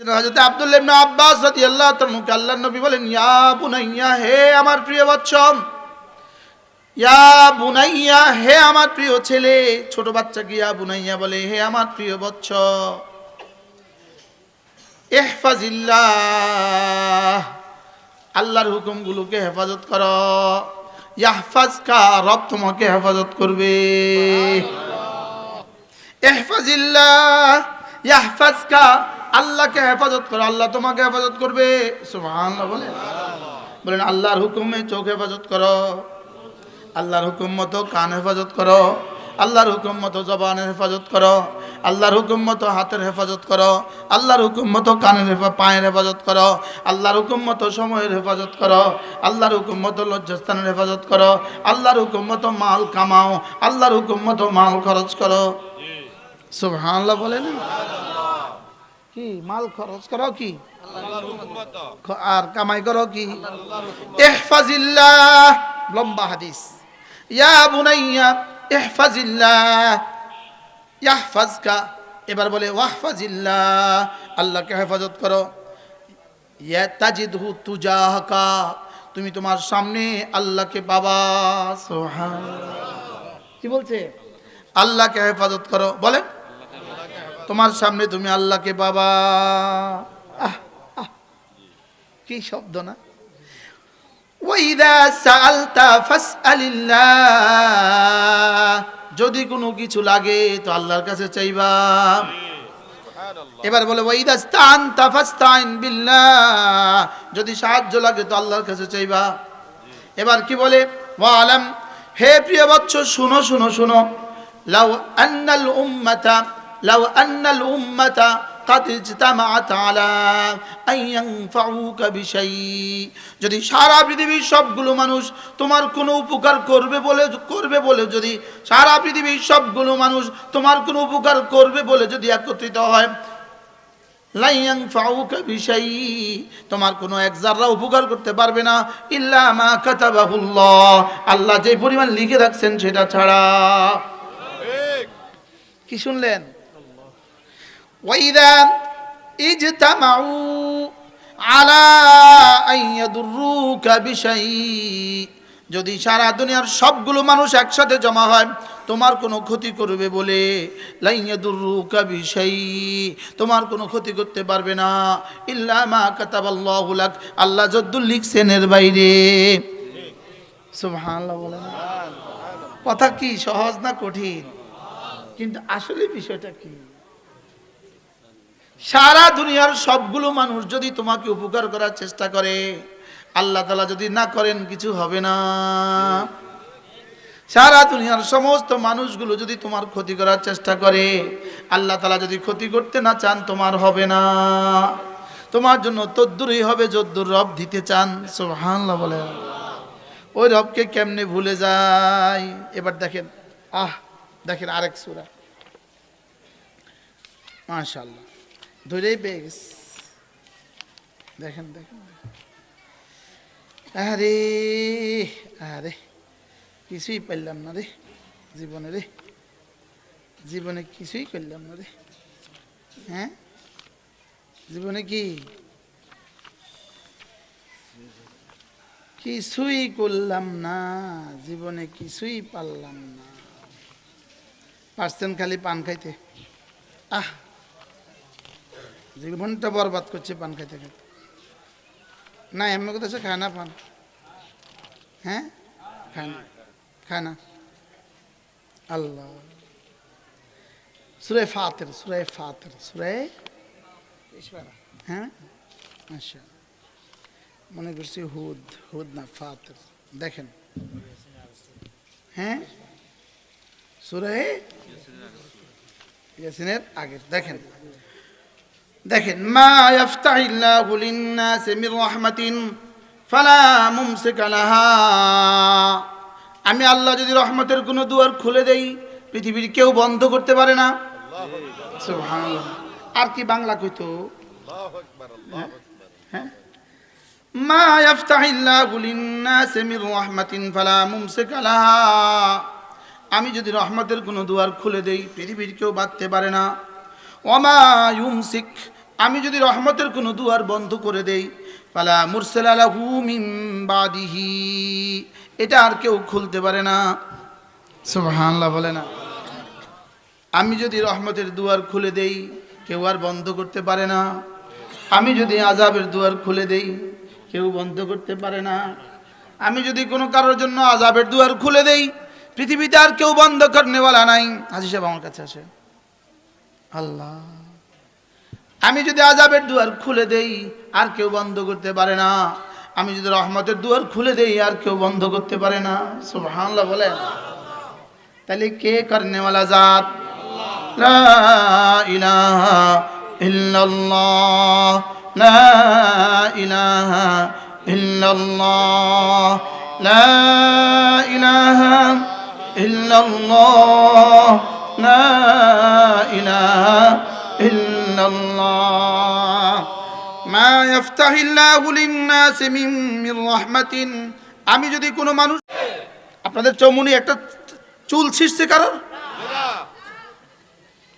ইবনে আব্বাস রাদিয়াল্লাহু আল্লাহর নবী বলেন ইয়া বুনাইয়া হে আমার প্রিয় বাচ্চা ইয়া বুনাইয়া হে আমার প্রিয় ছেলে। ছোট বাচ্চাকে ইয়া বুনাইয়া বলে হে আমার প্রিয় বৎস ইহফাজিল্লাহ আল্লাহর হুকুমগুলোকে হেফাজত করো। ইয়াহফাজকা রব তোমাকে হেফাজত করবে। ইহফাজিল্লাহ ইয়াহফাজকা আল্লাহকে হেফাজত করো, আল্লাহ তোমাকে হেফাজত করবে। বলেন। আল্লাহর হুকুমে চোখ হেফাজত করো। আল্লাহর হুকুম মতো কান হেফাজত করো। আল্লাহর হুকুম মতো জবানের হেফাজত করো। আল্লাহর হুকুম মতো হাতের হেফাজত করো। আল্লাহর হুকুম মতো কানের পায়ের হেফাজত করো। আল্লাহর হুকুম মতো সময়ের হেফাজত করো। আল্লাহর হুকুম মতো লজ্জাস্থানের হেফাজত করো। আল্লাহর হুকুম মতো মাল কামাও। আল্লাহর হুকুম মতো মাল খরচ করো। সুবহানাল্লাহ বলে না কি? মাল খরচ করো কি? আর কামাই করো কি? ইহফাজিল্লাহ। লম্বা হাদিস। ইয়া বুনাইয়া ইহফাজিল্লাহ। ইয়াহফাজকা। এবার বলে ওয়াহফাজিল্লাহ। আল্লাহকে হেফাজত করো। ইয়া তাজিদহু তুজাহকা। তুমি তোমার সামনে আল্লাহকে বাবা কি বলছে? আল্লাহকে হেফাজত করো। বলে তোমার সামনে তুমি আল্লাহকে বাবা। কি শব্দ না? যদি কোনো কিছু লাগে তো আল্লাহর কাছে চাইবা। এবার বলে যদি সাহায্য লাগে তো আল্লাহর কাছে চাইবা। এবার কি বলে হে প্রিয় বৎস, শুনো শুনো শুনো। লাউ আন্নাল উম্মাতা قد اجتمعت على أن ينفعوك بشيء যদি সারা পৃথিবীর সবগুলো মানুষ তোমার কোনো উপকার করবে বলে করবে বলে যদি সারা পৃথিবীর সবগুলো মানুষ তোমার কোনো উপকার করবে বলে যদি একত্রিত হয় লাইয়াং ফাউকা বিষয় তোমার কোনো এক জাররা উপকার করতে পারবে না ইল্লা মা কাতাবাহুল্লাহ আল্লাহ যে পরিমাণ লিখে রাখছেন সেটা ছাড়া কি শুনলেন আলা যদি সারা দুনিয়ার সবগুলো মানুষ একসাথে জমা হয়, তোমার কোনো ক্ষতি করবে বলে লাইয়াদুররুকা বিশাই, তোমার কোনো ক্ষতি করতে পারবে না। ইল্লা মা কাতাবাল্লাহু আল্লাহ যদ্দুল লিখছেন এর বাইরে। কথা কি? সহজ না কঠিন? কিন্তু আসলে বিষয়টা কি? সারা দুনিয়ার সবগুলো মানুষ যদি তোমাকে উপকার করার চেষ্টা করে, আল্লাহ তালা যদি না করেন, কিছু হবে না। সারা দুনিয়ার সমস্ত মানুষগুলো যদি তোমার ক্ষতি করার চেষ্টা করে, আল্লাহ তালা যদি ক্ষতি করতে না চান, তোমার হবে না। তোমার জন্য তদ্দুরই হবে, যদ্দুর রব দিতে চান। সুবহানাল্লাহ বলে। ওই রবকে কেমনে ভুলে যায় এবার দেখেন, আহ, দেখেন আরেক সুরা। মাশাল্লাহ ধরেই পেয়ে গেছে দেখেন দেখেন। আরে আরে, কিছুই পারলাম না রে জীবনে রে। জীবনে কিছুই করলাম না রে। হ্যাঁ? জীবনে কি? কিছুই করলাম না, জীবনে কিছুই পারলাম না। পারছেন খালি পান খাইতে। আহ! জীবনটা বরবাদ করছে পান খাইতে খাইতে। না এমনি কথা সে খায় না পান। হ্যাঁ? খায় না খায় না। আল্লাহ। সুরে ফাতের সুরে ফাতের সুরে হ্যাঁ? আচ্ছা মনে করছি হুদ হুদ না ফাতের। দেখেন। হ্যাঁ? সুরে ইয়াসিনের আগের। দেখেন। দেখেন মা ইয়াফতাহিল্লাহু লিন-নাসি মির রাহমাতিন ফালা মুমসিকা লাহা। আমি আল্লাহ যদি রহমতের কোনো দুয়ার খুলে দেই পৃথিবীর কেউ বন্ধ করতে পারে না। আর কি বাংলা কইতো? হ্যাঁ? মা ইয়াফতাহিল্লাহু লিন-নাসি মির রাহমাতিন ফালা মুমসিকা লাহা। আমি যদি রহমতের কোনো দুয়ার খুলে দেই পৃথিবীর কেউ বাঁধতে পারে না। ওমা ইউমসিক আমি যদি রহমতের কোনো দুয়ার বন্ধ করে দেই, ফালা মুরসাল আলাহু মিন বাদিহি। এটা আর কেউ খুলতে পারে না। সুবহানাল্লাহ বলে না। আমি যদি রহমতের দুয়ার খুলে দেই, কেউ আর বন্ধ করতে পারে না। আমি যদি আজাবের দুয়ার খুলে দেই, কেউ বন্ধ করতে পারে না। আমি যদি কোনো কারোর জন্য আজাবের দুয়ার খুলে দেই, পৃথিবীতে আর কেউ বন্ধ করনেওয়ালা নাই। হাজি সাহেব আমার কাছে আসে আল্লাহ। আমি যদি আজাবের দুয়ার খুলে দেই, আর কেউ বন্ধ করতে পারে না। আমি যদি রহমতের দুয়ার খুলে দেই, আর কেউ বন্ধ করতে পারে না। সুবহানাল্লাহ বলে তাহলে কে করনেওয়ালা জাত? লা ইলাহা ইল্লাল্লাহ। ইল্লাল্লাহ। মা ইফতাহিল্লাহু লিন-নাস মিন, মির রাহমাতিন। আমি যদি কোনো মানুষ আপনাদের চৌমুনি একটা চুল ছিঁড়ছে কারোর?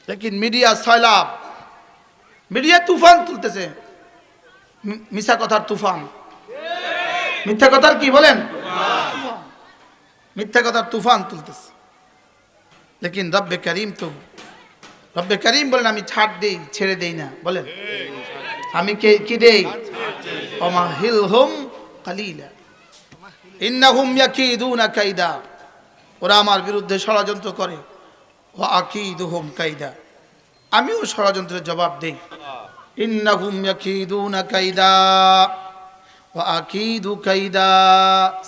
লেকিন মিডিয়া সয়লাভ মিডিয়া তুফান তুলতেছে। মিশা কথার তুফান। মিথ্যা কথার কি বলেন? মিথ্যা কথার তুফান তুলতেছে। লেকিন রব্বে করিম তো রব্বে করিম বলেন, আমি ছাড় দেই, ছেড়ে দেই না। বলেন, আমি কে, কি দেই? ওমা হিল হুম কালিলা। ইন্নাহুম ইয়াকিদুনা কাইদা। ওরা আমার বিরুদ্ধে ষড়যন্ত্র করে। ও আকিদুহুম কাইদা। আমিও ষড়যন্ত্রের জবাব দেই। ইন্নাহুম ইয়াকিদুনা কাইদা। ও আকিদু কাইদা।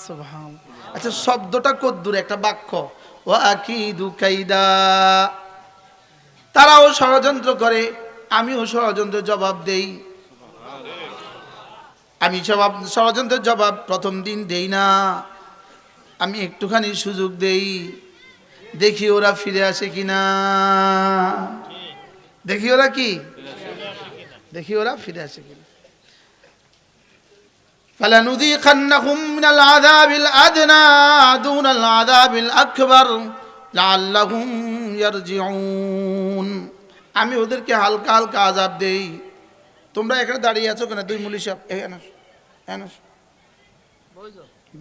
সুবহান আচ্ছা শব্দটা কদ্দুর, একটা বাক্য। ও আকিদু কাইদা। তারাও ষড়যন্ত্র করে আমিও ষড়যন্ত্রের জবাব দেই আমি জবাব ষড়যন্ত্রের জবাব প্রথম দিন দেই না আমি একটুখানি সুযোগ দেই দেখি ওরা ফিরে আসে কিনা দেখি ওরা কি দেখি ওরা ফিরে আসে কিনা فلنذيقنهم من العذاب الأدنى دون العذاب الأكبر আমি ওদেরকে হালকা হালকা আজাব দেই। তোমরা এখানে দাঁড়িয়ে আছো কেন? দুই মুলি সাহেব এখানে এখানে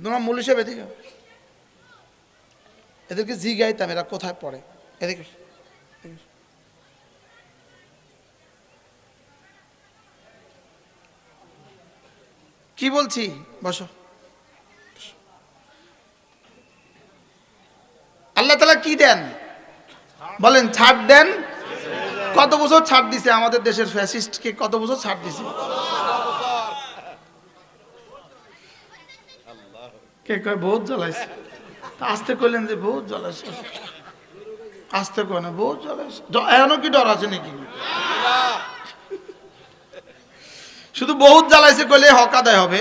তোমরা মুলি সাহেব এদিকে এদেরকে জি গাইতাম এরা কোথায় পড়ে? এদিকে কি বলছি? বসো। আল্লাহ তালা কি দেন? বলেন, ছাড় দেন। কত বছর ছাড় দিছে আমাদের দেশের ফ্যাসিস্টকে? কত বছর ছাড় দিছে? কে কয়, বহুত জ্বালাইছে। আসতে কইলেন যে বহুত জ্বালাইছে। আসতে কয় বহুত জ্বালাইছে। এখনও কি ডর আছে নাকি? শুধু বহুত জ্বালাইছে কইলে হক আদায় হবে।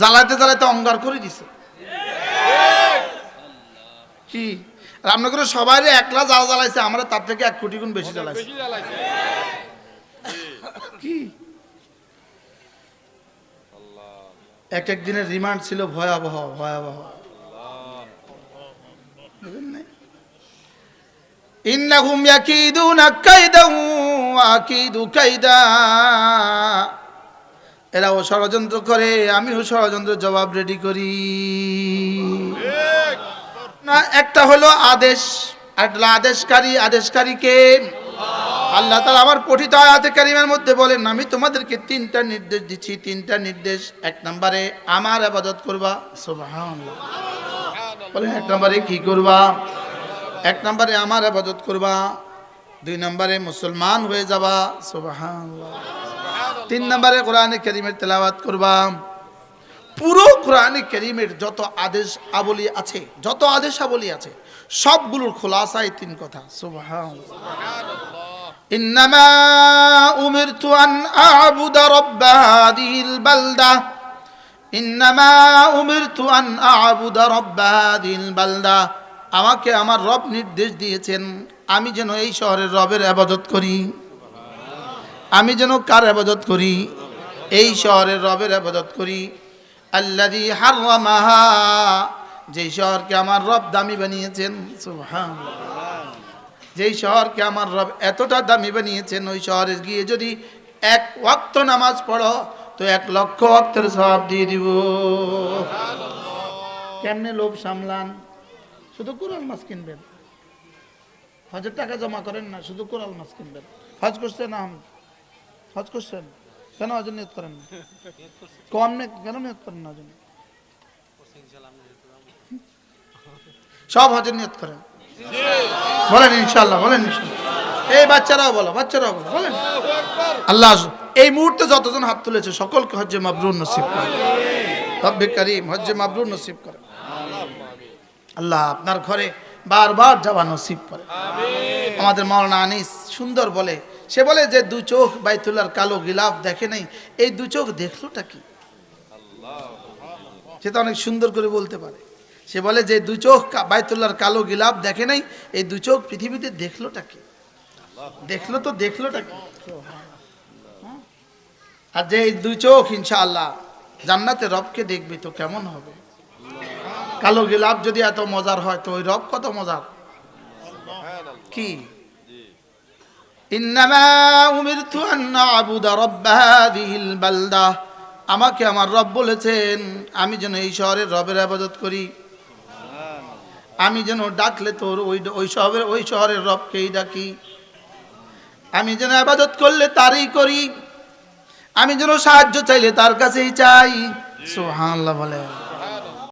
জ্বালাইতে জ্বালাইতে অঙ্গার করে দিছে। কি? রামনগরের সবাই একলা জ্বালা জ্বালাইছে আমরা তার থেকে এক কোটি গুণ বেশি জ্বালাইছে। কি? এক এক দিনের রিমান্ড ছিল ভয়াবহ ভয়াবহ? ইন্নাহুম ইয়াকিদুনা কাইদাও ওয়া আকিদু কাইদা। এরাও ষড়যন্ত্র করে আমিও ষড়যন্ত্রের জবাব রেডি করি। না একটা হলো আদেশ একটা আদেশকারী। আদেশকারীকে আল্লাহ তাআলা আমার পঠিত আয়াতে কারিমের মধ্যে বলেন, আমি তোমাদেরকে তিনটা নির্দেশ দিচ্ছি। তিনটা নির্দেশ। এক নম্বরে, আমার আবাদত করবা। বলেন, এক নম্বরে কি করবা? এক নম্বরে, আমার আবাদত করবা। দুই নম্বরে, মুসলমান হয়ে যাবা। সুবহানাল্লাহ। তিন নম্বরে, কোরআনে কারিমের তেলাওয়াত করবা। পুরো কোরআনে কারিমের যত আদেশ আবলি আছে যত আদেশ আবলি আছে সবগুলোর খোলাসায় তিন কথা সুবহানাল্লাহ إنما أمرت أن أعبد رب هذه البلدة إنما أمرت أن أعبد رب هذه البلدة আমাকে আমার রব নির্দেশ দিয়েছেন আমি যেন এই শহরের রবের আবাদত করি আমি যেন কার আবাদত করি এই শহরের রবের আবাদত করি আল্লাদি হাররামাহা যেই শহরকে আমার রব দামি বানিয়েছেন সুবহানাল্লাহ। যেই শহরকে আমার রব এতটা দামি বানিয়েছেন ওই শহরে গিয়ে যদি এক ওয়াক্ত নামাজ পড়ো তো এক লক্ষ ওয়াক্তের সব দিয়ে দিব। কেমনে লোভ সামলান? শুধু কোরআন মাছ কিনবেন। হজের টাকা জমা করেন না শুধু কোরআন মাছ কিনবেন। হজ করছেন আম হজ করছেন? কেন হজের নিয়ত করেন না? কম নে কেন নিয়ত করেন না সব হজের নিয়ত করেন। বলেন ইনশাল্লাহ বলেন এই বাচ্চারাও বলো বাচ্চারাও বলো বলেন। আল্লাহ এই মুহূর্তে যতজন হাত তুলেছে সকলকে হজ্জে মাবরুর নসিব করে রব্বে করিম হজ্জে মাবরুর নসিব করে আল্লাহ আপনার ঘরে বারবার যাওয়া নসিব করে আমাদের মাওলানা আনিস সুন্দর বলে সে বলে যে দু চোখ বাইতুল্লার কালো গিলাফ দেখে নাই। এই দু চোখ দেখলোটা কি? সেটা অনেক সুন্দর করে বলতে পারে। সে বলে যে দু চোখ বাইতুল্লাহর কালো গিলাফ দেখে নাই, এই দু চোখ পৃথিবীতে দেখলোটা কি? দেখল তো দেখলোটা কি? আর যে এই দু চোখ ইনশাআল্লাহ জান্নাতে রবকে দেখবে তো কেমন হবে? কালো গিলাফ যদি এত মজার হয়, তো ওই রব কত মজার? কি? ইন্নামা উমিরতু আন আবুদা রব্ব হাদিহিল বালদা। আমাকে আমার রব বলেছেন, আমি যেন এই শহরের রবের আবাদত করি। আমি যেন ডাকলে তোর ওই ওই শহরের ওই শহরের রবকেই ডাকি। আমি যেন আবাদত করলে তারই করি। আমি যেন সাহায্য চাইলে তার কাছেই চাই। সুবহানাল্লাহ বলে।